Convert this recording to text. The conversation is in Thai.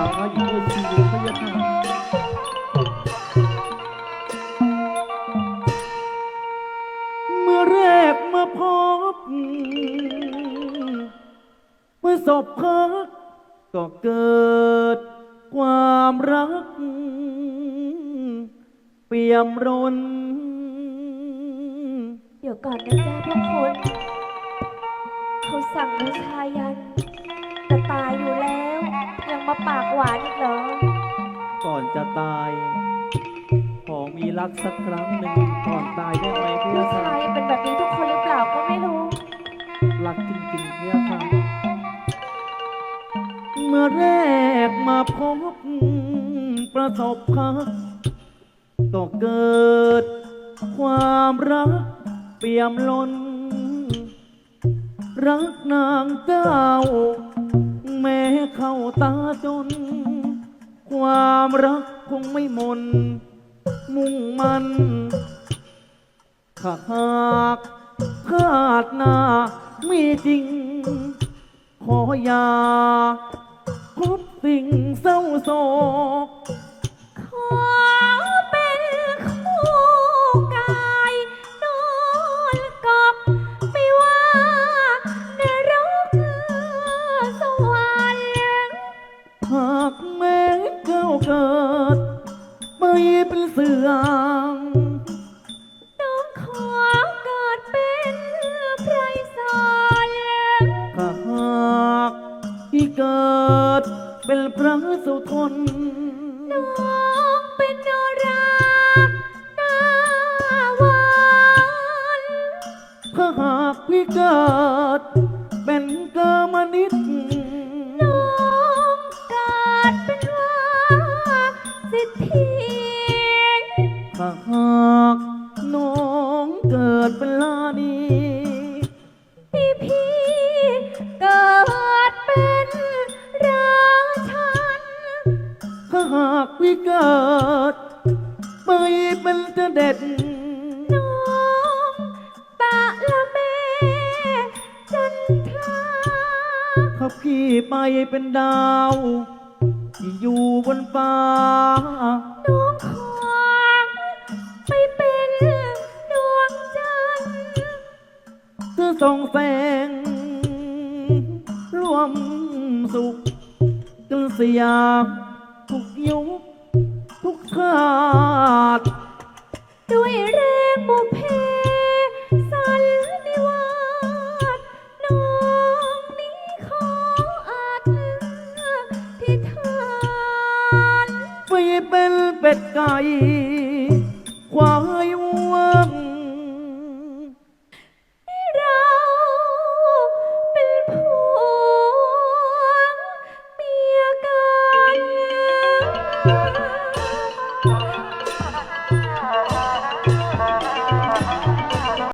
าวมาอยู่ในชีวิตพระยาค่ะเมื่อแรกมาพบ เมื่อศพพักก็เกิดความรัก เปี่ยมรน เดี๋ยวก่อนนะจ๊ะพวกคุณเขาสั่งบูชายันจะตายอยู่แล้ว มาปากหวานอีกเหรอ ก่อนจะตาย ขอมีรักสักครั้งหนึ่งก่อนตายได้ไหมพี่ผู้ค่ะชายเป็นแบบนี้ทุกคนหรือเปล่าก็ไม่รู้ รักจริงๆพี่ค่ะเมื่อแรกมาพบประสบพักก็เกิด ความรักเปี่ยมล้น รักนางเจ้า แม้เข้าตาจน ความรักคงไม่มน มุ่งมันถ้าหากพลาดหน้ามีจริง ขออย่าพบสิ่งเศร้าโศก เป็นเสืองน้องขอเกิดเป็นไพรสอนถ้าหากที่เกิดเป็นพระสุทนน้องเป็นโนราหน้าวานถ้าหากพี่เกิดเป็นเกิด น้องเกิดเป็นลานีที่พี่เกิดเป็นราชันถ้าหากพี่เกิดไม่เป็นเสด็จน้องตะละเมจันทราถ้าพี่ไปเป็นดาว ที่อยู่บนฟ้าน้องข เพื่อส่องแสงร่วมสุขกันสยามทุกยุคทุกชาติด้วยแรงบุพเพสันนิวาสน้องนี้ขออาจที่ฐานไปเป็นเป็ดไก่ควายวัว